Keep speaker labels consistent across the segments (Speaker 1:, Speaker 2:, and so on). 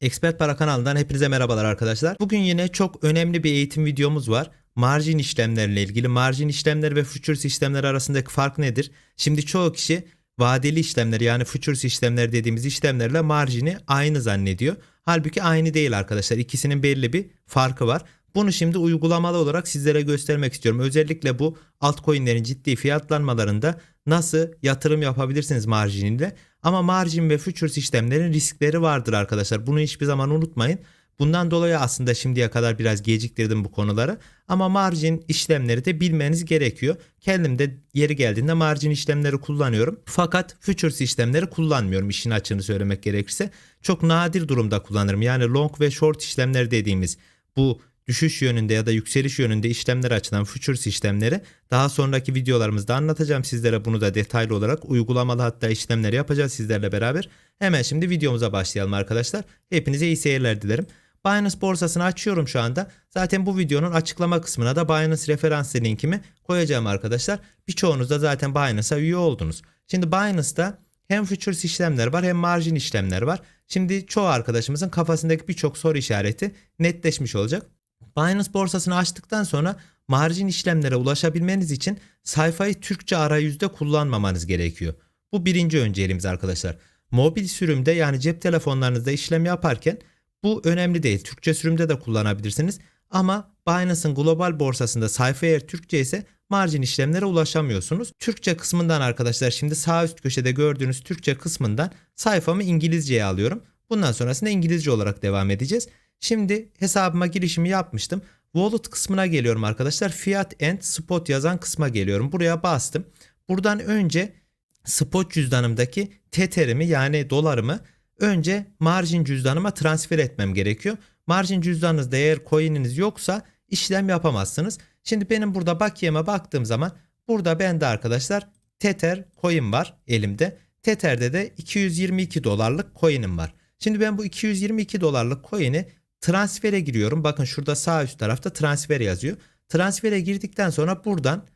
Speaker 1: Expert Para kanalından hepinize merhabalar arkadaşlar. Bugün yine çok önemli bir eğitim videomuz var. Marjin işlemleriyle ilgili marjin işlemleri ve futures işlemleri arasındaki fark nedir? Şimdi çoğu kişi vadeli işlemler yani futures işlemleri dediğimiz işlemlerle marjini aynı zannediyor. Halbuki aynı değil arkadaşlar. İkisinin belli bir farkı var. Bunu şimdi uygulamalı olarak sizlere göstermek istiyorum. Özellikle bu altcoin'lerin ciddi fiyatlanmalarında nasıl yatırım yapabilirsiniz marjiniyle. Ama marjin ve futures işlemlerin riskleri vardır arkadaşlar. Bunu hiçbir zaman unutmayın. Bundan dolayı aslında şimdiye kadar biraz geciktirdim bu konuları. Ama marjin işlemleri de bilmeniz gerekiyor. Kendim de yeri geldiğinde marjin işlemleri kullanıyorum. Fakat futures işlemleri kullanmıyorum işin açığını söylemek gerekirse. Çok nadir durumda kullanırım. Yani long ve short işlemler dediğimiz bu düşüş yönünde ya da yükseliş yönünde işlemler açılan futures işlemleri daha sonraki videolarımızda anlatacağım sizlere bunu da detaylı olarak uygulamalı hatta işlemleri yapacağız sizlerle beraber. Hemen şimdi videomuza başlayalım arkadaşlar. Hepinize iyi seyirler dilerim. Binance borsasını açıyorum şu anda. Zaten bu videonun açıklama kısmına da Binance referans linkimi koyacağım arkadaşlar. Birçoğunuz da zaten Binance'a üye oldunuz. Şimdi Binance'da hem futures işlemler var hem marjin işlemler var. Şimdi çoğu arkadaşımızın kafasındaki birçok soru işareti netleşmiş olacak. Binance borsasını açtıktan sonra marjin işlemlere ulaşabilmeniz için sayfayı Türkçe arayüzde kullanmamanız gerekiyor. Bu birinci önceliğimiz arkadaşlar. Mobil sürümde yani cep telefonlarınızda işlem yaparken bu önemli değil. Türkçe sürümde de kullanabilirsiniz. Ama Binance'ın global borsasında sayfa eğer Türkçe ise marjin işlemlere ulaşamıyorsunuz. Türkçe kısmından arkadaşlar şimdi sağ üst köşede gördüğünüz Türkçe kısmından sayfamı İngilizceye alıyorum. Bundan sonrasında İngilizce olarak devam edeceğiz. Şimdi hesabıma girişimi yapmıştım. Wallet kısmına geliyorum arkadaşlar. Fiat and Spot yazan kısma geliyorum. Buraya bastım. Buradan önce spot cüzdanımdaki Tether'imi yani dolarımı önce margin cüzdanıma transfer etmem gerekiyor. Margin cüzdanınızda eğer coin'iniz yoksa işlem yapamazsınız. Şimdi benim burada bakiyeme baktığım zaman burada bende arkadaşlar Tether coin var elimde. Tether'de de 222 dolarlık coin'im var. Şimdi ben bu 222 dolarlık coin'i transfere giriyorum. Bakın şurada sağ üst tarafta transfer yazıyor. Transfere girdikten sonra buradan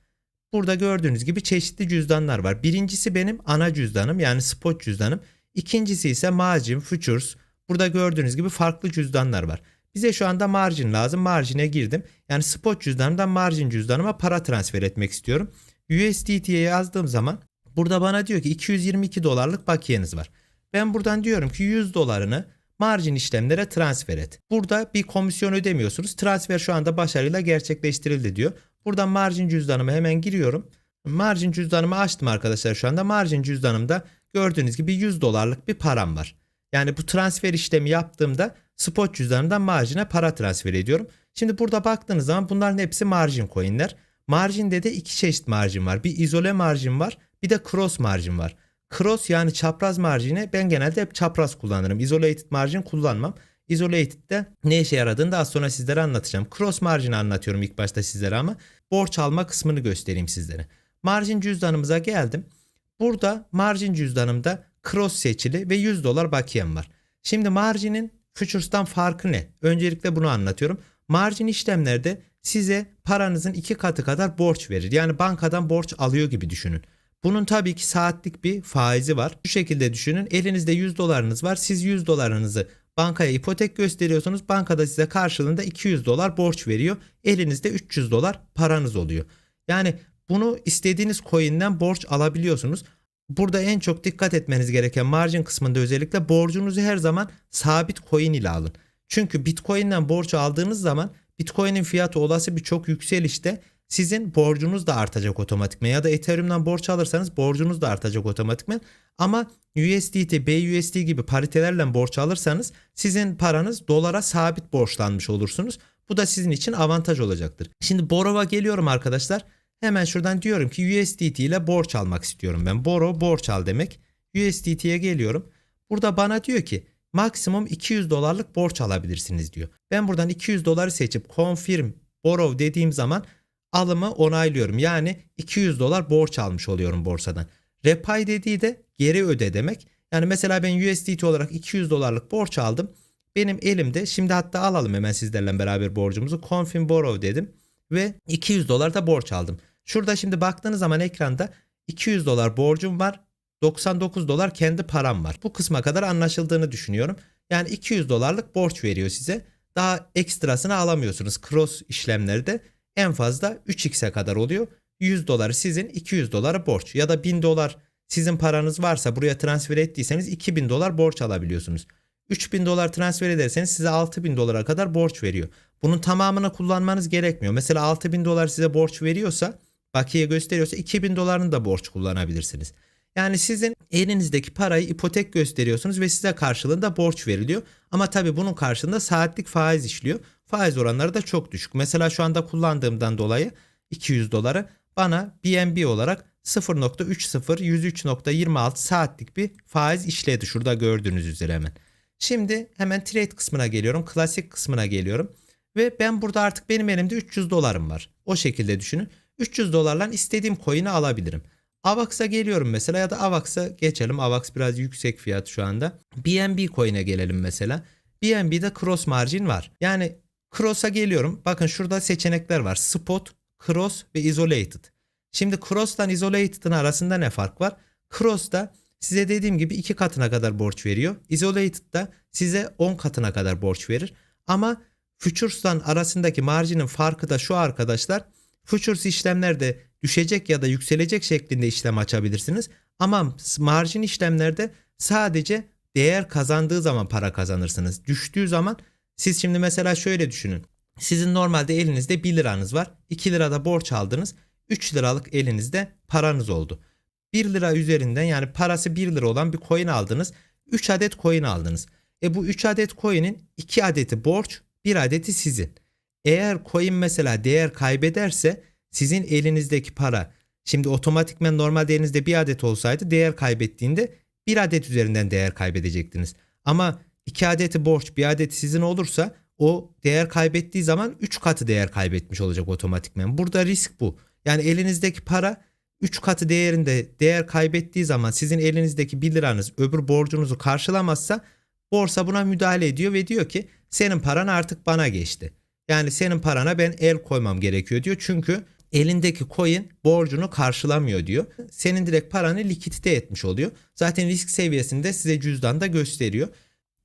Speaker 1: burada gördüğünüz gibi çeşitli cüzdanlar var. Birincisi benim ana cüzdanım yani spot cüzdanım. İkincisi ise margin, futures. Burada gördüğünüz gibi farklı cüzdanlar var. Bize şu anda margin lazım. Margin'e girdim. Yani spot cüzdanımdan margin cüzdanıma para transfer etmek istiyorum. USDT'ye yazdığım zaman burada bana diyor ki 222 dolarlık bakiyeniz var. Ben buradan diyorum ki 100 dolarını margin işlemlere transfer et. Burada bir komisyon ödemiyorsunuz. Transfer şu anda başarıyla gerçekleştirildi diyor. Buradan margin cüzdanıma hemen giriyorum. Margin cüzdanımı açtım arkadaşlar şu anda. Margin cüzdanımda gördüğünüz gibi 100 dolarlık bir param var. Yani bu transfer işlemi yaptığımda spot cüzdanımdan marjine para transfer ediyorum. Şimdi burada baktığınız zaman bunların hepsi margin coinler. Marginde de iki çeşit margin var. Bir izole margin var bir de cross margin var. Cross yani çapraz marjini ben genelde hep çapraz kullanırım. Isolated margin kullanmam. Isolated'de ne işe yaradığını da az sonra sizlere anlatacağım. Cross margin'i anlatıyorum ilk başta sizlere ama borç alma kısmını göstereyim sizlere. Margin cüzdanımıza geldim. Burada margin cüzdanımda cross seçili ve 100 dolar bakiyem var. Şimdi marginin futures'tan farkı ne? Öncelikle bunu anlatıyorum. Margin işlemlerde size paranızın iki katı kadar borç verir. Yani bankadan borç alıyor gibi düşünün. Bunun tabii ki saatlik bir faizi var. Şu şekilde düşünün. Elinizde 100 dolarınız var. Siz 100 dolarınızı bankaya ipotek gösteriyorsunuz. Bankada size karşılığında 200 dolar borç veriyor. Elinizde 300 dolar paranız oluyor. Yani bunu istediğiniz coin'den borç alabiliyorsunuz. Burada en çok dikkat etmeniz gereken margin kısmında özellikle borcunuzu her zaman sabit coin ile alın. Çünkü Bitcoin'den borç aldığınız zaman Bitcoin'in fiyatı olası birçok yükselişte sizin borcunuz da artacak otomatikman ya da Ethereum'dan borç alırsanız borcunuz da artacak otomatikman. Ama USDT, BUSD gibi paritelerle borç alırsanız sizin paranız dolara sabit borçlanmış olursunuz. Bu da sizin için avantaj olacaktır. Şimdi Borrow'a geliyorum arkadaşlar. Hemen şuradan diyorum ki USDT ile borç almak istiyorum ben. Borrow borç al demek. USDT'ye geliyorum. Burada bana diyor ki maksimum 200 dolarlık borç alabilirsiniz diyor. Ben buradan 200 doları seçip confirm borrow dediğim zaman alımı onaylıyorum. Yani 200 dolar borç almış oluyorum borsadan. Repay dediği de geri öde demek. Yani mesela ben USDT olarak 200 dolarlık borç aldım. Benim elimde şimdi hatta alalım hemen sizlerle beraber borcumuzu. Confirm borrow dedim ve 200 dolar da borç aldım. Şurada şimdi baktığınız zaman ekranda 200 dolar borcum var. 99 dolar kendi param var. Bu kısma kadar anlaşıldığını düşünüyorum. Yani 200 dolarlık borç veriyor size. Daha ekstrasını alamıyorsunuz. Cross işlemlerde en fazla 3x'e kadar oluyor. 100 doları sizin 200 dolara borç ya da 1000 dolar sizin paranız varsa buraya transfer ettiyseniz 2000 dolar borç alabiliyorsunuz. 3000 dolar transfer ederseniz size 6000 dolara kadar borç veriyor. Bunun tamamını kullanmanız gerekmiyor. Mesela 6000 dolar size borç veriyorsa bakiye gösteriyorsa 2000 dolarını da borç kullanabilirsiniz. Yani sizin elinizdeki parayı ipotek gösteriyorsunuz ve size karşılığında borç veriliyor. Ama tabii bunun karşılığında saatlik faiz işliyor. Faiz oranları da çok düşük. Mesela şu anda kullandığımdan dolayı 200 doları bana BNB olarak 0.30 103.26 saatlik bir faiz işledi. Şurada gördüğünüz üzere hemen. Şimdi hemen trade kısmına geliyorum. Klasik kısmına geliyorum. Ve ben burada artık benim elimde 300 dolarım var. O şekilde düşünün. 300 dolarla istediğim coin'i alabilirim. Avax'a geliyorum mesela ya da Avax'a geçelim. Avax biraz yüksek fiyat şu anda. BNB coin'e gelelim mesela. BNB'de cross margin var. Yani cross'a geliyorum. Bakın şurada seçenekler var. Spot, cross ve isolated. Şimdi cross'tan isolated'ın arasında ne fark var? Cross'ta size dediğim gibi iki katına kadar borç veriyor. Isolated'da size 10 katına kadar borç verir. Ama Futures'tan arasındaki marjinin farkı da şu arkadaşlar. Futures işlemlerde düşecek ya da yükselecek şeklinde işlem açabilirsiniz. Ama marjin işlemlerde sadece değer kazandığı zaman para kazanırsınız. Düştüğü zaman siz şimdi mesela şöyle düşünün. Sizin normalde elinizde 1 liranız var. 2 lirada borç aldınız. 3 liralık elinizde paranız oldu. 1 lira üzerinden yani parası 1 lira olan bir coin aldınız. 3 adet coin aldınız. E bu 3 adet coin'in 2 adeti borç, 1 adeti sizin. Eğer coin mesela değer kaybederse sizin elinizdeki para şimdi otomatikmen normalde elinizde bir adet olsaydı değer kaybettiğinde bir adet üzerinden değer kaybedecektiniz. Ama iki adeti borç bir adet sizin olursa o değer kaybettiği zaman 3 katı değer kaybetmiş olacak otomatikmen. Burada risk bu. Yani elinizdeki para 3 katı değerinde değer kaybettiği zaman sizin elinizdeki 1 liranız öbür borcunuzu karşılamazsa borsa buna müdahale ediyor ve diyor ki senin paran artık bana geçti. Yani senin parana ben el koymam gerekiyor diyor. Çünkü elindeki coin borcunu karşılamıyor diyor. Senin direkt paranı likidite etmiş oluyor. Zaten risk seviyesinde size cüzdanda gösteriyor.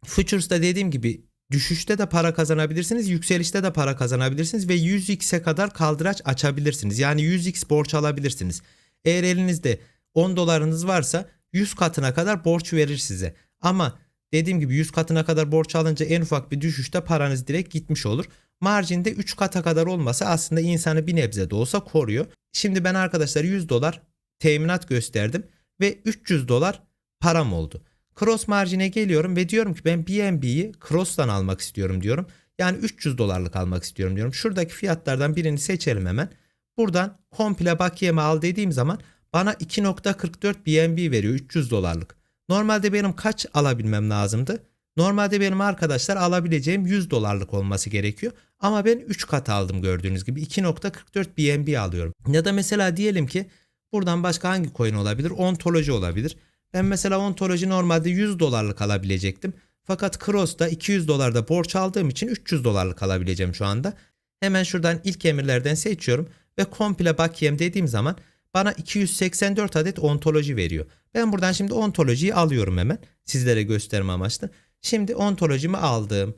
Speaker 1: Futures'ta dediğim gibi düşüşte de para kazanabilirsiniz, yükselişte de para kazanabilirsiniz ve 100x'e kadar kaldıraç açabilirsiniz. Yani 100x borç alabilirsiniz. Eğer elinizde 10 dolarınız varsa 100 katına kadar borç verir size. Ama dediğim gibi 100 katına kadar borç alınca en ufak bir düşüşte paranız direkt gitmiş olur. Marjinde 3 kata kadar olmasa aslında insanı bir nebze de olsa koruyor. Şimdi ben arkadaşlar 100 dolar teminat gösterdim ve 300 dolar param oldu. Cross marjine geliyorum ve diyorum ki ben BNB'yi Cross'tan almak istiyorum diyorum. Yani 300 dolarlık almak istiyorum diyorum. Şuradaki fiyatlardan birini seçelim hemen. Buradan komple bakiyeme al dediğim zaman bana 2.44 BNB veriyor 300 dolarlık. Normalde benim kaç alabilmem lazımdı? Normalde benim arkadaşlar alabileceğim 100 dolarlık olması gerekiyor. Ama ben 3 kat aldım gördüğünüz gibi. 2.44 BNB alıyorum. Ya da mesela diyelim ki buradan başka hangi coin olabilir? Ontoloji olabilir. Ben mesela ontoloji normalde 100 dolarlık alabilecektim. Fakat Cross'ta 200 dolarda borç aldığım için 300 dolarlık alabileceğim şu anda. Hemen şuradan ilk emirlerden seçiyorum ve komple bakiyem dediğim zaman bana 284 adet ontoloji veriyor. Ben buradan şimdi ontolojiyi alıyorum hemen sizlere gösterme amaçlı. Şimdi ontolojimi aldım.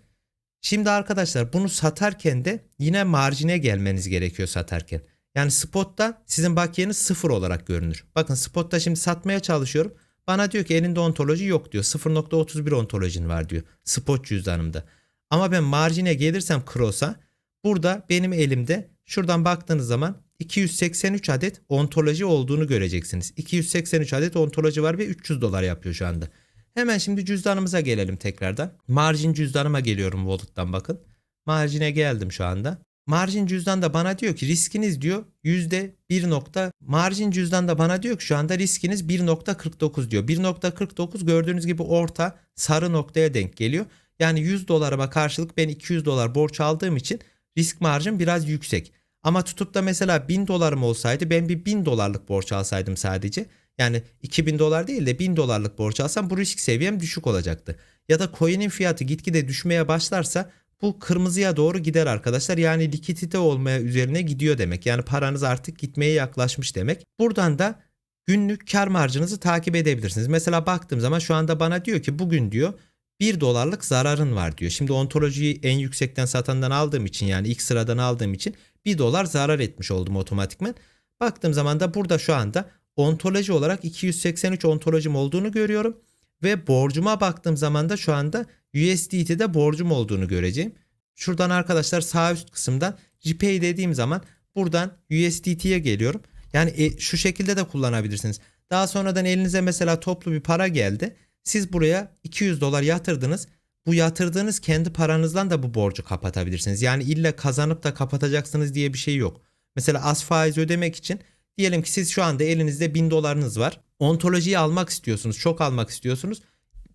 Speaker 1: Şimdi arkadaşlar bunu satarken de yine marjine gelmeniz gerekiyor satarken. Yani spotta sizin bakiyeniz sıfır olarak görünür. Bakın spotta şimdi satmaya çalışıyorum. Bana diyor ki elinde ontoloji yok diyor. 0.31 ontolojin var diyor. Spot cüzdanımda. Ama ben marjine gelirsem Cross'a burada benim elimde şuradan baktığınız zaman 283 adet ontoloji olduğunu göreceksiniz. 283 adet ontoloji var ve 300 dolar yapıyor şu anda. Hemen şimdi cüzdanımıza gelelim tekrardan. Margin cüzdanıma geliyorum Wallet'tan bakın. Marjine geldim şu anda. Margin cüzdan da bana diyor ki riskiniz diyor %1 nokta. Margin cüzdan da bana diyor ki şu anda riskiniz 1.49 diyor. 1.49 gördüğünüz gibi orta sarı noktaya denk geliyor. Yani 100 dolarıma karşılık ben 200 dolar borç aldığım için risk marjım biraz yüksek. Ama tutup da mesela 1000 dolarım olsaydı ben bir 1000 dolarlık borç alsaydım sadece. Yani 2000 dolar değil de 1000 dolarlık borç alsam bu risk seviyem düşük olacaktı. Ya da coin'in fiyatı gitgide düşmeye başlarsa bu kırmızıya doğru gider arkadaşlar. Yani likidite olmaya üzerine gidiyor demek. Yani paranız artık gitmeye yaklaşmış demek. Buradan da günlük kar marjınızı takip edebilirsiniz. Mesela baktığım zaman şu anda bana diyor ki bugün diyor 1 dolarlık zararın var diyor. Şimdi ontolojiyi en yüksekten satandan aldığım için yani ilk sıradan aldığım için 1 dolar zarar etmiş oldum otomatikmen. Baktığım zaman da burada şu anda ontoloji olarak 283 ontolojim olduğunu görüyorum. Ve borcuma baktığım zaman da şu anda USDT'de borcum olduğunu göreceğim. Şuradan arkadaşlar sağ üst kısımdan GPay dediğim zaman buradan USDT'ye geliyorum. Yani e, şu şekilde de kullanabilirsiniz. Daha sonradan elinize mesela toplu bir para geldi. Siz buraya 200 dolar yatırdınız. Bu yatırdığınız kendi paranızdan da bu borcu kapatabilirsiniz. Yani illa kazanıp da kapatacaksınız diye bir şey yok. Mesela az faiz ödemek için diyelim ki siz şu anda elinizde 1000 dolarınız var. Ontolojiyi almak istiyorsunuz, çok almak istiyorsunuz.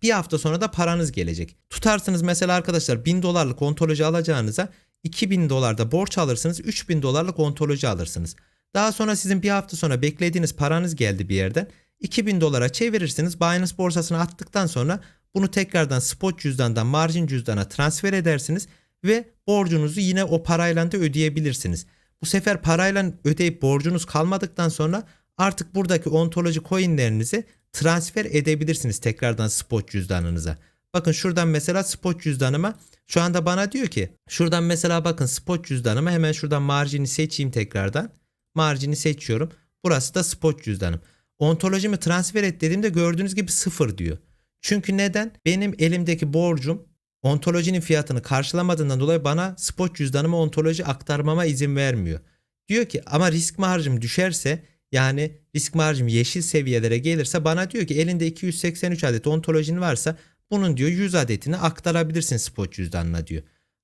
Speaker 1: Bir hafta sonra da paranız gelecek. Tutarsınız mesela arkadaşlar 1000 dolarlık ontoloji alacağınıza 2000 dolarda borç alırsınız, 3000 dolarlık ontoloji alırsınız. Daha sonra sizin bir hafta sonra beklediğiniz paranız geldi bir yerden. 2000 dolara çevirirsiniz. Binance borsasına attıktan sonra bunu tekrardan spot cüzdandan margin cüzdana transfer edersiniz ve borcunuzu yine o parayla da ödeyebilirsiniz. Bu sefer parayla ödeyip borcunuz kalmadıktan sonra artık buradaki ontoloji coinlerinizi transfer edebilirsiniz tekrardan spot cüzdanınıza. Bakın şuradan mesela spot cüzdanıma şu anda bana diyor ki şuradan mesela bakın spot cüzdanıma hemen şuradan marjini seçeyim tekrardan. Marjini seçiyorum. Burası da spot cüzdanım. Ontolojimi transfer et dediğimde gördüğünüz gibi sıfır diyor. Çünkü neden? Benim elimdeki borcum ontolojinin fiyatını karşılamadığından dolayı bana spot cüzdanıma ontoloji aktarmama izin vermiyor. Diyor ki ama risk marjım düşerse yani risk marjım yeşil seviyelere gelirse bana diyor ki elinde 283 adet ontolojin varsa bunun diyor 100 adetini aktarabilirsin spot cüzdanına diyor.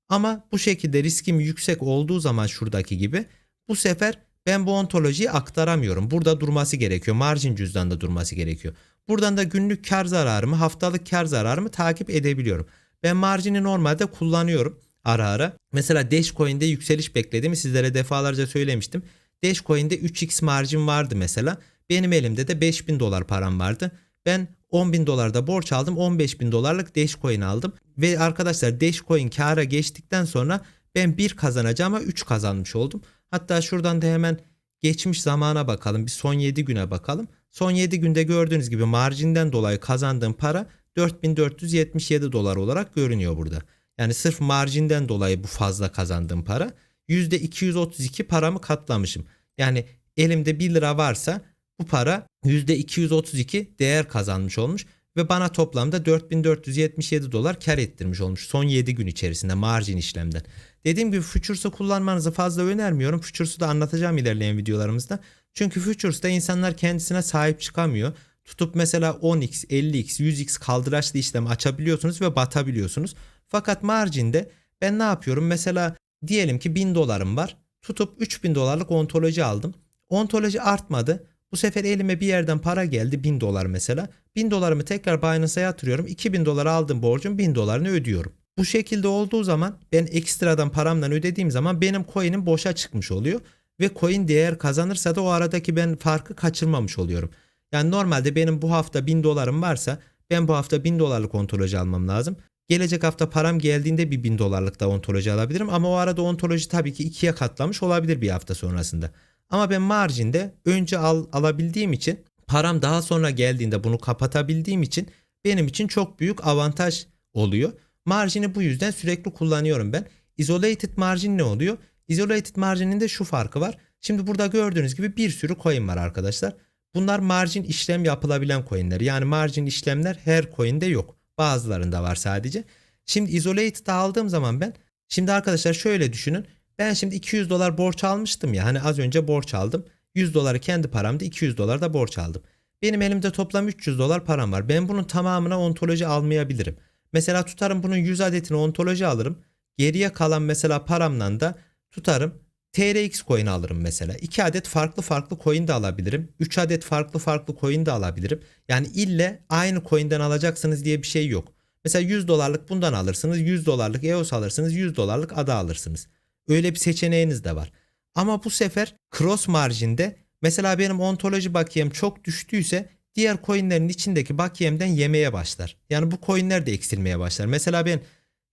Speaker 1: Ama bu şekilde riskim yüksek olduğu zaman şuradaki gibi bu sefer ben bu ontolojiyi aktaramıyorum. Burada durması gerekiyor. Margin cüzdanda durması gerekiyor. Buradan da günlük kar zararımı, haftalık kar zararımı takip edebiliyorum. Ben marjini normalde kullanıyorum ara ara. Mesela Dashcoin'de yükseliş beklediğimi sizlere defalarca söylemiştim. Dashcoin'de 3x marjin vardı mesela. Benim elimde de 5000 dolar param vardı. Ben 10 bin dolarda borç aldım. 15 bin dolarlık Dashcoin aldım. Ve arkadaşlar Dashcoin kâra geçtikten sonra ben 1 kazanacağım ama 3 kazanmış oldum. Hatta şuradan da hemen geçmiş zamana bakalım. Bir son 7 güne bakalım. Son 7 günde gördüğünüz gibi marjinden dolayı kazandığım para 4477 dolar olarak görünüyor burada. Yani sırf marjinden dolayı bu fazla kazandığım para. %232 paramı katlamışım. Yani elimde 1 lira varsa bu para %232 değer kazanmış olmuş ve bana toplamda 4477 dolar kar ettirmiş olmuş son 7 gün içerisinde marjin işlemden. Dediğim gibi Futures'u kullanmanızı fazla önermiyorum. Futures'u da anlatacağım ilerleyen videolarımızda. Çünkü Futures'ta insanlar kendisine sahip çıkamıyor. Tutup mesela 10x, 50x, 100x kaldıraçlı işlem açabiliyorsunuz ve batabiliyorsunuz. Fakat marjinde ben ne yapıyorum? Mesela diyelim ki 1000 dolarım var. Tutup 3000 dolarlık ontoloji aldım. Ontoloji artmadı. Bu sefer elime bir yerden para geldi 1000 dolar mesela. 1000 dolarımı tekrar Binance'a yatırıyorum. 2000 dolar aldığım borcun 1000 dolarını ödüyorum. Bu şekilde olduğu zaman ben ekstradan paramdan ödediğim zaman benim coin'im boşa çıkmış oluyor. Ve coin değer kazanırsa da o aradaki ben farkı kaçırmamış oluyorum. Yani normalde benim bu hafta 1000 dolarım varsa ben bu hafta 1000 dolarlık ontoloji almam lazım. Gelecek hafta param geldiğinde bir 1000 dolarlık da ontoloji alabilirim. Ama o arada ontoloji tabii ki ikiye katlamış olabilir bir hafta sonrasında. Ama ben marjinde önce al, alabildiğim için param daha sonra geldiğinde bunu kapatabildiğim için benim için çok büyük avantaj oluyor. Marjini bu yüzden sürekli kullanıyorum ben. Isolated margin ne oluyor? Isolated marginin de şu farkı var. Şimdi burada gördüğünüz gibi bir sürü coin var arkadaşlar. Bunlar margin işlem yapılabilen coinler. Yani margin işlemler her coin'de yok. Bazılarında var sadece. Şimdi isolated aldığım zaman ben şimdi arkadaşlar şöyle düşünün. Ben şimdi 200 dolar borç almıştım ya. Hani az önce borç aldım. 100 doları kendi paramda 200 dolar da borç aldım. Benim elimde toplam 300 dolar param var. Ben bunun tamamına ontoloji almayabilirim. Mesela tutarım bunun 100 adetini ontoloji alırım. Geriye kalan mesela paramla da tutarım TRX coin alırım mesela. 2 adet farklı farklı coin de alabilirim. 3 adet farklı farklı coin de alabilirim. Yani ille aynı coin'den alacaksınız diye bir şey yok. Mesela 100 dolarlık bundan alırsınız. 100 dolarlık EOS alırsınız. 100 dolarlık ADA alırsınız. Öyle bir seçeneğiniz de var. Ama bu sefer cross marjinde mesela benim ontoloji bakiyem çok düştüyse diğer coinlerin içindeki bakiyemden yemeye başlar. Yani bu coinler de eksilmeye başlar. Mesela ben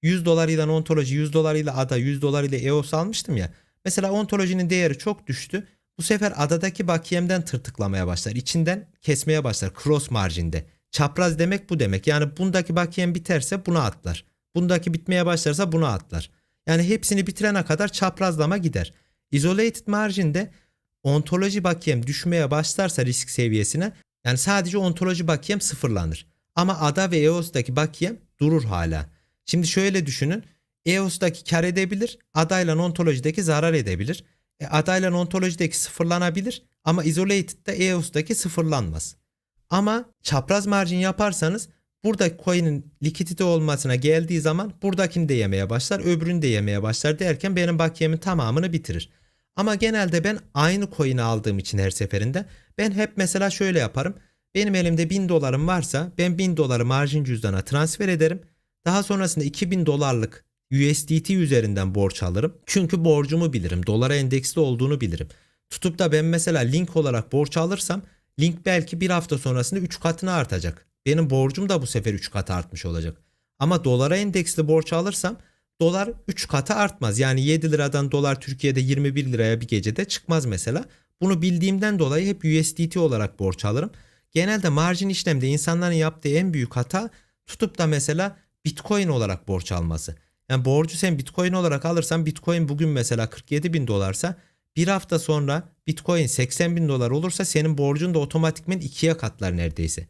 Speaker 1: 100 dolarıyla ontoloji, 100 dolarıyla ADA, 100 dolarıyla EOS almıştım ya. Mesela ontolojinin değeri çok düştü. Bu sefer adadaki bakiyemden tırtıklamaya başlar. İçinden kesmeye başlar cross marjinde. Çapraz demek bu demek. Yani bundaki bakiyem biterse buna atlar. Bundaki bitmeye başlarsa buna atlar. Yani hepsini bitirene kadar çaprazlama gider. Isolated margin'de ontoloji bakiyem düşmeye başlarsa risk seviyesine yani sadece ontoloji bakiyem sıfırlanır. Ama ADA ve EOS'taki bakiyem durur hala. Şimdi şöyle düşünün. EOS'daki kar edebilir, ADA ile ontolojideki zarar edebilir. E, ADA ile ontolojideki sıfırlanabilir ama Isolated'da EOS'daki sıfırlanmaz. Ama çapraz marjin yaparsanız burada coin'in likidite olmasına geldiği zaman buradakini de yemeye başlar, öbürünü de yemeye başlar derken benim bakiyemin tamamını bitirir. Ama genelde ben aynı coin'i aldığım için her seferinde ben hep mesela şöyle yaparım. Benim elimde 1000 dolarım varsa ben 1000 doları marjin cüzdana transfer ederim. Daha sonrasında 2000 dolarlık USDT üzerinden borç alırım. Çünkü borcumu bilirim. Dolara endeksli olduğunu bilirim. Tutup da ben mesela link olarak borç alırsam link belki bir hafta sonrasında 3 katına artacak. Benim borcum da bu sefer 3 kat artmış olacak. Ama dolara endeksli borç alırsam dolar 3 katı artmaz. Yani 7 liradan dolar Türkiye'de 21 liraya bir gecede çıkmaz mesela. Bunu bildiğimden dolayı hep USDT olarak borç alırım. Genelde marjin işlemde insanların yaptığı en büyük hata tutup da mesela Bitcoin olarak borç alması. Yani borcu sen Bitcoin olarak alırsan Bitcoin bugün mesela 47 bin dolarsa bir hafta sonra Bitcoin 80 bin dolar olursa senin borcun da otomatikmen ikiye katlar neredeyse.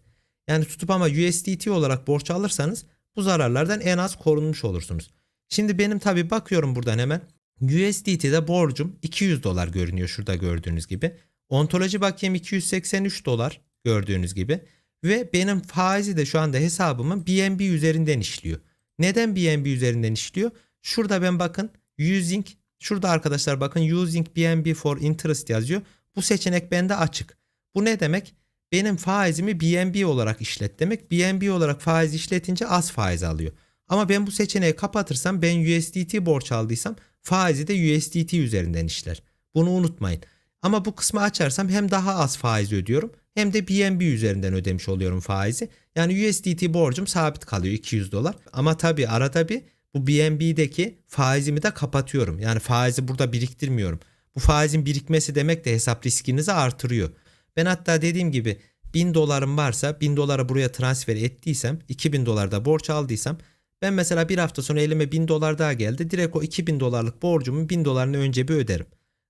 Speaker 1: Yani tutup ama USDT olarak borç alırsanız bu zararlardan en az korunmuş olursunuz. Şimdi benim tabi bakıyorum buradan hemen. USDT'de borcum 200 dolar görünüyor şurada gördüğünüz gibi. Ontoloji bakiyem 283 dolar gördüğünüz gibi. Ve benim faizi de şu anda hesabımın BNB üzerinden işliyor. Neden BNB üzerinden işliyor? Şurada ben bakın using şurada arkadaşlar bakın using BNB for interest yazıyor. Bu seçenek bende açık. Bu ne demek? Benim faizimi BNB olarak işlet demek. BNB olarak faiz işletince az faiz alıyor. Ama ben bu seçeneği kapatırsam ben USDT borç aldıysam faizi de USDT üzerinden işler. Bunu unutmayın. Ama bu kısmı açarsam hem daha az faiz ödüyorum hem de BNB üzerinden ödemiş oluyorum faizi. Yani USDT borcum sabit kalıyor 200 dolar. Ama tabii arada bir bu BNB'deki faizimi de kapatıyorum. Yani faizi burada biriktirmiyorum. Bu faizin birikmesi demek de hesap riskinizi artırıyor. Ben hatta dediğim gibi 1000 dolarım varsa 1000 doları buraya transfer ettiysem 2000 dolar da borç aldıysam ben mesela bir hafta sonra elime 1000 dolar daha geldi. Direkt o 2000 dolarlık borcumun 1000 dolarını önce bir öderim.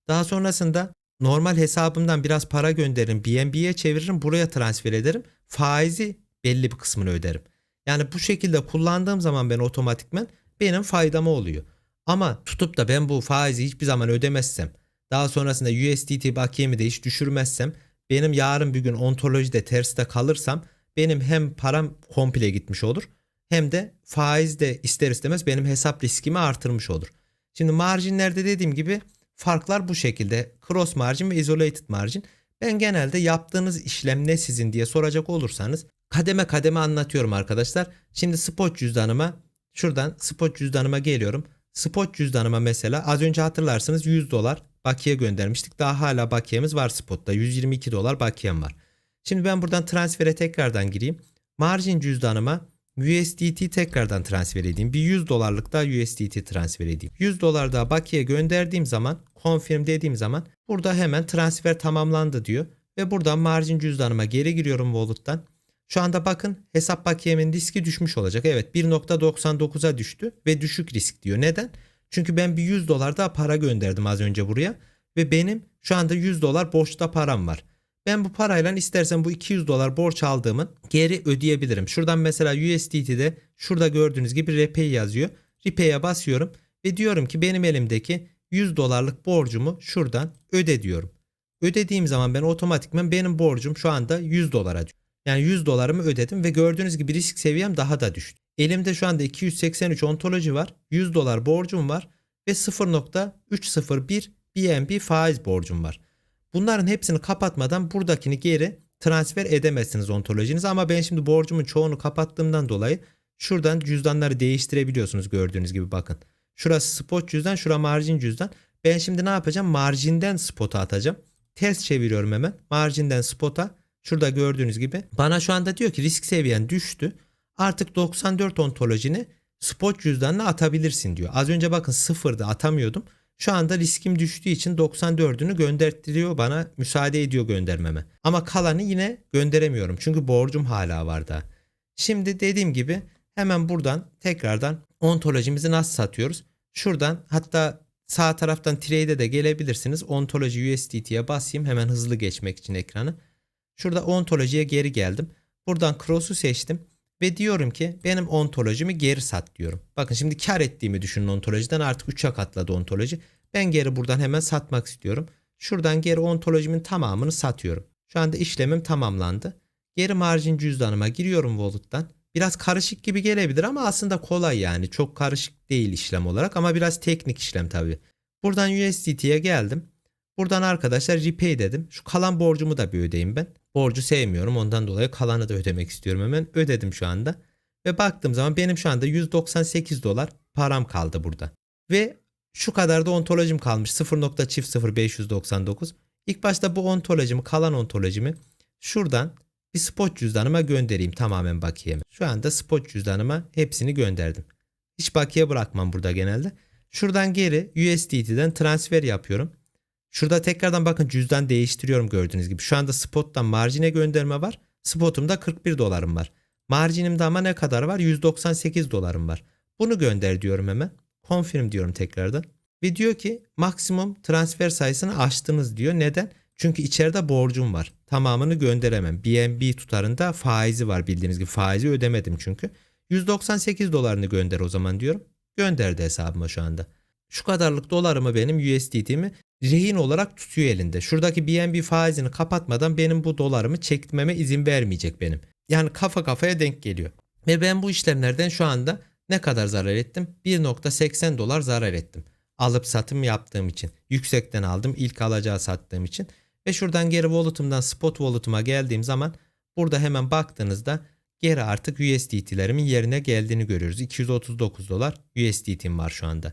Speaker 1: Daha sonrasında normal hesabımdan biraz para gönderirim. BNB'ye çeviririm. Buraya transfer ederim. Faizi belli bir kısmını öderim. Yani bu şekilde kullandığım zaman ben otomatikmen benim faydama oluyor. Ama tutup da ben bu faizi hiçbir zaman ödemezsem daha sonrasında USDT bakiyemi de hiç düşürmezsem benim yarın bir gün ontolojide terste kalırsam benim hem param komple gitmiş olur hem de faiz de ister istemez benim hesap riskimi artırmış olur. Şimdi marjinlerde dediğim gibi farklar bu şekilde. Cross margin ve isolated margin. Ben genelde yaptığınız işlem ne sizin diye soracak olursanız kademe kademe anlatıyorum arkadaşlar. Şimdi spot cüzdanıma şuradan spot cüzdanıma geliyorum. Spot cüzdanıma mesela az önce hatırlarsınız 100 dolar bakiye göndermiştik. Daha hala bakiyemiz var spotta. 122 dolar bakiyem var. Şimdi ben buradan transfere tekrardan gireyim. Margin cüzdanıma USDT tekrardan transfer edeyim. Bir 100 dolarlık daha USDT transfer edeyim. 100 dolar daha bakiye gönderdiğim zaman confirm dediğim zaman burada hemen transfer tamamlandı diyor. Ve buradan margin cüzdanıma geri giriyorum wallet'tan. Şu anda bakın hesap bakiyemin riski düşmüş olacak. Evet 1.99'a düştü ve düşük risk diyor. Neden? Çünkü ben bir 100 dolar daha para gönderdim az önce buraya. Ve benim şu anda 100 dolar borçta param var. Ben bu parayla istersen bu 200 dolar borç aldığımın geri ödeyebilirim. Şuradan mesela USDT'de şurada gördüğünüz gibi repay yazıyor. Repay'e basıyorum ve diyorum ki benim elimdeki 100 dolarlık borcumu şuradan öde diyorum. Ödediğim zaman ben otomatikman benim borcum şu anda 100 dolara düşüyor. Yani 100 dolarımı ödedim ve gördüğünüz gibi risk seviyem daha da düştü. Elimde şu anda 283 ontoloji var. 100 dolar borcum var ve 0.301 BNB faiz borcum var. Bunların hepsini kapatmadan buradakini geri transfer edemezsiniz ontolojinize ama ben şimdi borcumun çoğunu kapattığımdan dolayı şuradan cüzdanları değiştirebiliyorsunuz gördüğünüz gibi bakın. Şurası spot cüzdan, şura margin cüzdan. Ben şimdi ne yapacağım? Marginden spot'a atacağım. Ters çeviriyorum hemen. Marginden spot'a. Şurada gördüğünüz gibi. Bana şu anda diyor ki risk seviyen düştü. Artık 94 ontolojini spot cüzdanına atabilirsin diyor. Az önce bakın sıfırdı atamıyordum. Şu anda riskim düştüğü için 94'ünü gönderttiriyor bana müsaade ediyor göndermeme. Ama kalanı yine gönderemiyorum çünkü borcum hala var daha. Şimdi dediğim gibi hemen buradan tekrardan ontolojimizi nasıl satıyoruz? Şuradan hatta sağ taraftan trade'e de gelebilirsiniz. Ontoloji USDT'ye basayım hemen hızlı geçmek için ekranı. Şurada ontolojiye geri geldim. Buradan cross'u seçtim ve diyorum ki benim ontolojimi geri sat diyorum. Bakın şimdi kar ettiğimi düşünün ontolojiden artık 3'e katladı ontoloji. Ben geri buradan hemen satmak istiyorum. Şuradan geri ontolojimin tamamını satıyorum. Şu anda işlemim tamamlandı. Geri marjin cüzdanıma giriyorum wallet'tan. Biraz karışık gibi gelebilir ama aslında kolay yani. Çok karışık değil işlem olarak ama biraz teknik işlem tabii. Buradan USDT'ye geldim. Buradan arkadaşlar repay dedim. Şu kalan borcumu da bir ödeyeyim ben. Borcu sevmiyorum ondan dolayı kalanı da ödemek istiyorum hemen. Ödedim şu anda. Ve baktığım zaman benim şu anda 198 dolar param kaldı burada. Ve şu kadar da ontolojim kalmış 0.0599. İlk başta bu ontolojimi kalan ontolojimi şuradan bir spot cüzdanıma göndereyim tamamen bakiyemi. Şu anda spot cüzdanıma hepsini gönderdim. Hiç bakiye bırakmam burada genelde. Şuradan geri USDT'den transfer yapıyorum. Şurada tekrardan bakın cüzdan değiştiriyorum gördüğünüz gibi. Şu anda spottan marjine gönderme var. Spotumda 41 dolarım var. Marjinimde ama ne kadar var? 198 dolarım var. Bunu gönder diyorum hemen. Confirm diyorum tekrardan. Ve diyor ki maksimum transfer sayısını aştınız diyor. Neden? Çünkü içeride borcum var. Tamamını gönderemem. BNB tutarında faizi var bildiğiniz gibi. Faizi ödemedim çünkü. 198 dolarını gönder o zaman diyorum. Gönderdi hesabıma şu anda. Şu kadarlık dolarımı benim USDT'mi rehin olarak tutuyor elinde. Şuradaki BNB faizini kapatmadan benim bu dolarımı çekmeme izin vermeyecek benim. Yani kafa kafaya denk geliyor. Ve ben bu işlemlerden şu anda ne kadar zarar ettim? 1.80 dolar zarar ettim. Alıp satım yaptığım için. Yüksekten aldım ilk alacağı sattığım için. Ve şuradan geri wallet'ımdan spot wallet'ıma geldiğim zaman burada hemen baktığınızda geri artık USDT'lerimin yerine geldiğini görüyoruz. 239 dolar USDT'm var şu anda.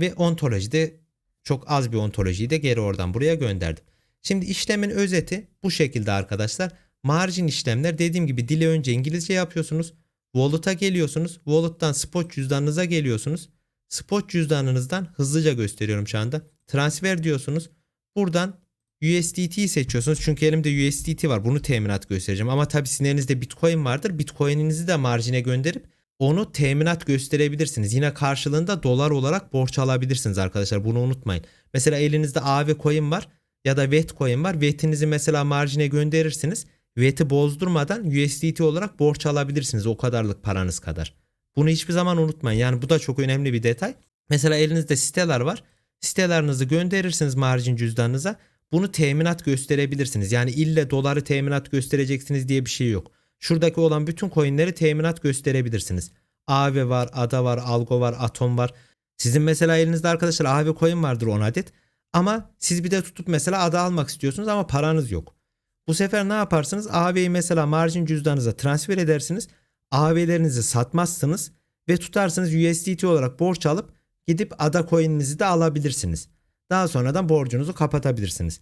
Speaker 1: Ve ontolojide çok az bir ontolojiyi de geri oradan buraya gönderdim. Şimdi işlemin özeti bu şekilde arkadaşlar. Margin işlemler dediğim gibi dili önce İngilizce yapıyorsunuz. Wallet'a geliyorsunuz. Wallet'tan spot cüzdanınıza geliyorsunuz. Spot cüzdanınızdan hızlıca gösteriyorum şu anda. Transfer diyorsunuz. Buradan USDT'yi seçiyorsunuz. Çünkü elimde USDT var. Bunu teminat göstereceğim. Ama tabii sizin Bitcoin vardır. Bitcoin'inizi de marjine gönderip onu teminat gösterebilirsiniz. Yine karşılığında dolar olarak borç alabilirsiniz arkadaşlar. Bunu unutmayın. Mesela elinizde AV coin var ya da VET coin var. VET'inizi mesela marjine gönderirsiniz. VET'i bozdurmadan USDT olarak borç alabilirsiniz. O kadarlık paranız kadar. Bunu hiçbir zaman unutmayın. Yani bu da çok önemli bir detay. Mesela elinizde siteler var. Sitelerinizi gönderirsiniz marjin cüzdanınıza. Bunu teminat gösterebilirsiniz. Yani ille doları teminat göstereceksiniz diye bir şey yok. Şuradaki olan bütün coinleri teminat gösterebilirsiniz. AV var, ADA var, Algo var, Atom var. Sizin mesela elinizde arkadaşlar AV coin vardır 10 adet. Ama siz bir de tutup mesela ADA almak istiyorsunuz ama paranız yok. Bu sefer ne yaparsınız? AV'yi mesela marjin cüzdanınıza transfer edersiniz. AV'lerinizi satmazsınız ve tutarsınız USDT olarak borç alıp gidip ADA coin'inizi de alabilirsiniz. Daha sonradan borcunuzu kapatabilirsiniz.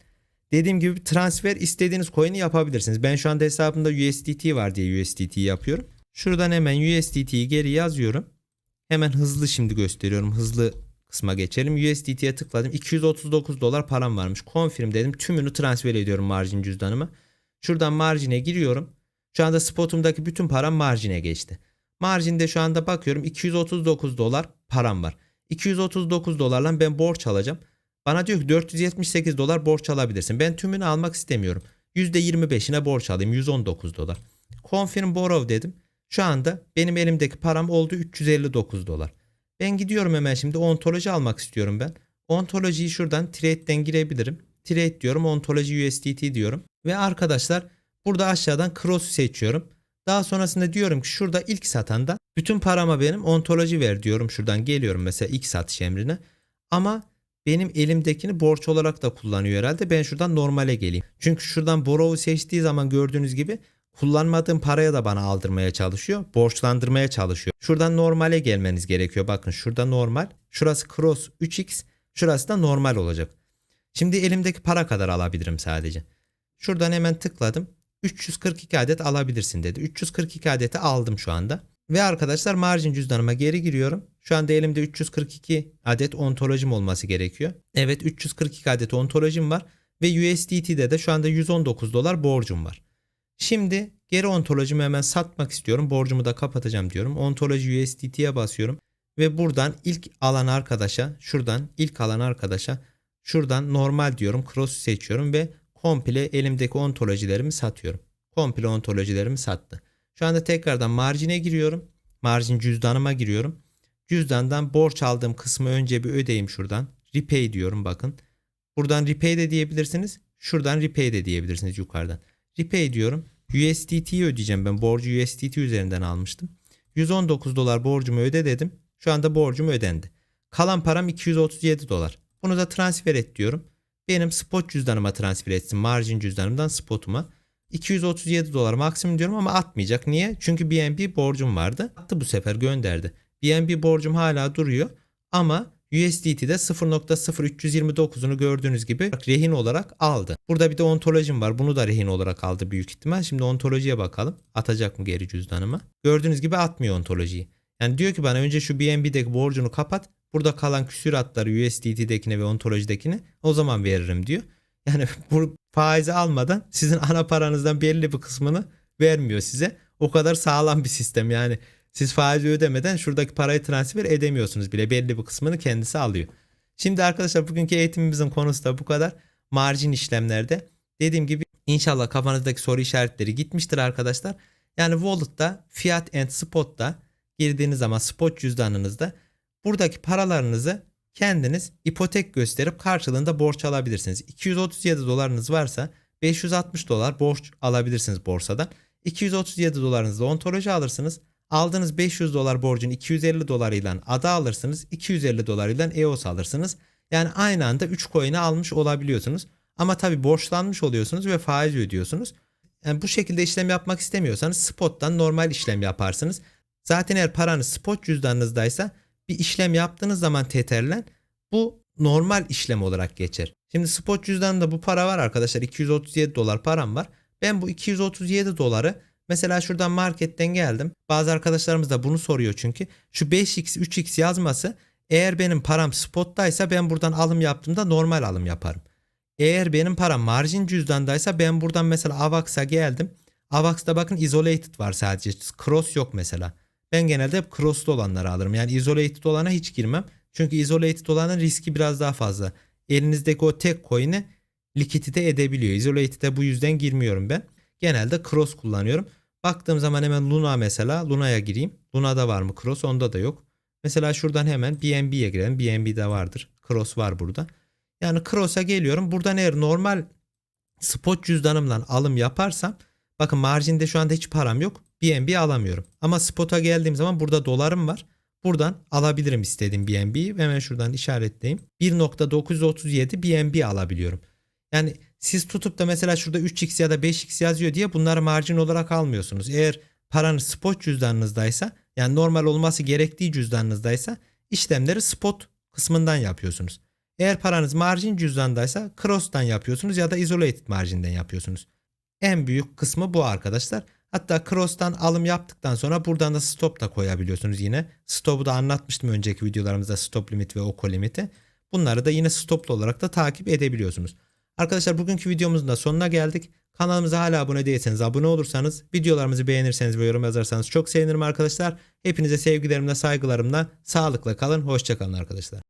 Speaker 1: Dediğim gibi transfer istediğiniz coin'i yapabilirsiniz. Ben şu anda hesabımda USDT var diye USDT yapıyorum. Şuradan hemen USDT'yi geri yazıyorum. Hemen hızlı şimdi gösteriyorum. Hızlı kısma geçelim. USDT'ye tıkladım. 239 dolar param varmış. Confirm dedim. Tümünü transfer ediyorum marjin cüzdanıma. Şuradan marjine giriyorum. Şu anda spotumdaki bütün param marjine geçti. Marjinde şu anda bakıyorum 239 dolar param var. 239 dolarla ben borç alacağım. Bana diyor ki 478 dolar borç alabilirsin. Ben tümünü almak istemiyorum. %25'ine borç alayım 119 dolar. Confirm borrow dedim. Şu anda benim elimdeki param oldu 359 dolar. Ben gidiyorum hemen şimdi ontoloji almak istiyorum ben. Ontolojiyi şuradan trade'den girebilirim. Trade diyorum ontoloji USDT diyorum. Ve arkadaşlar burada aşağıdan cross seçiyorum. Daha sonrasında diyorum ki şurada ilk satanda bütün parama benim ontoloji ver diyorum. Şuradan geliyorum mesela ilk satış emrine. Ama benim elimdekini borç olarak da kullanıyor herhalde. Ben şuradan normale geleyim. Çünkü şuradan borrow'u seçtiği zaman gördüğünüz gibi kullanmadığım paraya da bana aldırmaya çalışıyor. Borçlandırmaya çalışıyor. Şuradan normale gelmeniz gerekiyor. Bakın şurada normal. Şurası cross 3x. Şurası da normal olacak. Şimdi elimdeki para kadar alabilirim sadece. Şuradan hemen tıkladım. 342 adet alabilirsin dedi. 342 adeti aldım şu anda. Ve arkadaşlar margin cüzdanıma geri giriyorum. Şu anda elimde 342 adet ontolojim olması gerekiyor. Evet 342 adet ontolojim var. Ve USDT'de de şu anda 119 dolar borcum var. Şimdi geri ontolojimi hemen satmak istiyorum. Borcumu da kapatacağım diyorum. Ontoloji USDT'ye basıyorum. Ve buradan ilk alan arkadaşa şuradan ilk alan arkadaşa şuradan normal diyorum. Cross seçiyorum ve komple elimdeki ontolojilerimi satıyorum. Komple ontolojilerimi sattı. Şu anda tekrardan marjine giriyorum. Marjin cüzdanıma giriyorum. Cüzdandan borç aldığım kısmı önce bir ödeyeyim şuradan. Repay diyorum bakın. Buradan repay de diyebilirsiniz. Şuradan repay de diyebilirsiniz yukarıdan. Repay diyorum. USDT'yi ödeyeceğim ben. Borcu USDT üzerinden almıştım. 119 dolar borcumu öde dedim. Şu anda borcum ödendi. Kalan param 237 dolar. Bunu da transfer et diyorum. Benim spot cüzdanıma transfer etsin. Margin cüzdanımdan spotuma. 237 dolar maksimum diyorum ama atmayacak. Niye? Çünkü BNB borcum vardı. Attı bu sefer gönderdi. BNB borcum hala duruyor ama USDT'de 0.0329'unu gördüğünüz gibi rehin olarak aldı. Burada bir de ontolojim var. Bunu da rehin olarak aldı büyük ihtimal. Şimdi ontolojiye bakalım. Atacak mı geri cüzdanıma? Gördüğünüz gibi atmıyor ontolojiyi. Yani diyor ki bana önce şu BNB'deki borcunu kapat. Burada kalan küsuratları USDT'dekine ve ontolojidekine o zaman veririm diyor. Yani bu faizi almadan sizin ana paranızdan belli bir kısmını vermiyor size. O kadar sağlam bir sistem yani. Siz faizi ödemeden şuradaki parayı transfer edemiyorsunuz bile. Belli bir kısmını kendisi alıyor. Şimdi arkadaşlar bugünkü eğitimimizin konusu da bu kadar. Marjin işlemlerde. Dediğim gibi inşallah kafanızdaki soru işaretleri gitmiştir arkadaşlar. Yani Wallet'ta, Fiat and Spot'ta girdiğiniz zaman spot cüzdanınızda buradaki paralarınızı kendiniz ipotek gösterip karşılığında borç alabilirsiniz. 237 dolarınız varsa 560 dolar borç alabilirsiniz borsadan. 237 dolarınızda ontoloji alırsınız. Aldığınız 500 dolar borcun 250 dolarıyla ADA alırsınız. 250 dolarıyla EOS alırsınız. Yani aynı anda 3 coin'i almış olabiliyorsunuz. Ama tabi borçlanmış oluyorsunuz ve faiz ödüyorsunuz. Yani bu şekilde işlem yapmak istemiyorsanız spot'tan normal işlem yaparsınız. Zaten eğer paranız spot cüzdanınızdaysa bir işlem yaptığınız zaman Tether'le bu normal işlem olarak geçer. Şimdi spot cüzdanında bu para var arkadaşlar 237 dolar param var. Ben bu 237 doları mesela şuradan marketten geldim. Bazı arkadaşlarımız da bunu soruyor çünkü. Şu 5x 3x yazması eğer benim param spottaysa ben buradan alım yaptığımda normal alım yaparım. Eğer benim param margin cüzdandaysa ben buradan mesela Avax'a geldim. Avax'ta bakın isolated var sadece. Cross yok mesela. Ben genelde hep cross'lu olanları alırım. Yani isolated olana hiç girmem. Çünkü isolated olanın riski biraz daha fazla. Elinizdeki o tek coin'i likidite edebiliyor. Isolated'e bu yüzden girmiyorum ben. Genelde cross kullanıyorum. Baktığım zaman hemen Luna mesela. Luna'ya gireyim. Luna'da var mı cross? Onda da yok. Mesela şuradan hemen BNB'ye girelim. BNB'de vardır. Cross var burada. Yani cross'a geliyorum. Buradan eğer normal spot cüzdanımla alım yaparsam bakın marjinde şu anda hiç param yok. BNB alamıyorum. Ama spot'a geldiğim zaman burada dolarım var. Buradan alabilirim istediğim BNB'yi. Hemen şuradan işaretleyeyim. 1.937 BNB alabiliyorum. Yani siz tutup da mesela şurada 3x ya da 5x yazıyor diye bunları marjin olarak almıyorsunuz. Eğer paranız spot cüzdanınızdaysa yani normal olması gerektiği cüzdanınızdaysa işlemleri spot kısmından yapıyorsunuz. Eğer paranız marjin cüzdandaysa cross'tan yapıyorsunuz ya da isolated marjinden yapıyorsunuz. En büyük kısmı bu arkadaşlar. Hatta cross'tan alım yaptıktan sonra buradan da stop da koyabiliyorsunuz yine. Stop'u da anlatmıştım önceki videolarımızda stop limit ve oko limiti. Bunları da yine stoplu olarak da takip edebiliyorsunuz. Arkadaşlar bugünkü videomuzun da sonuna geldik. Kanalımıza hala abone değilseniz abone olursanız, videolarımızı beğenirseniz ve yorum yazarsanız çok sevinirim arkadaşlar. Hepinize sevgilerimle, saygılarımla, sağlıkla kalın, hoşçakalın arkadaşlar.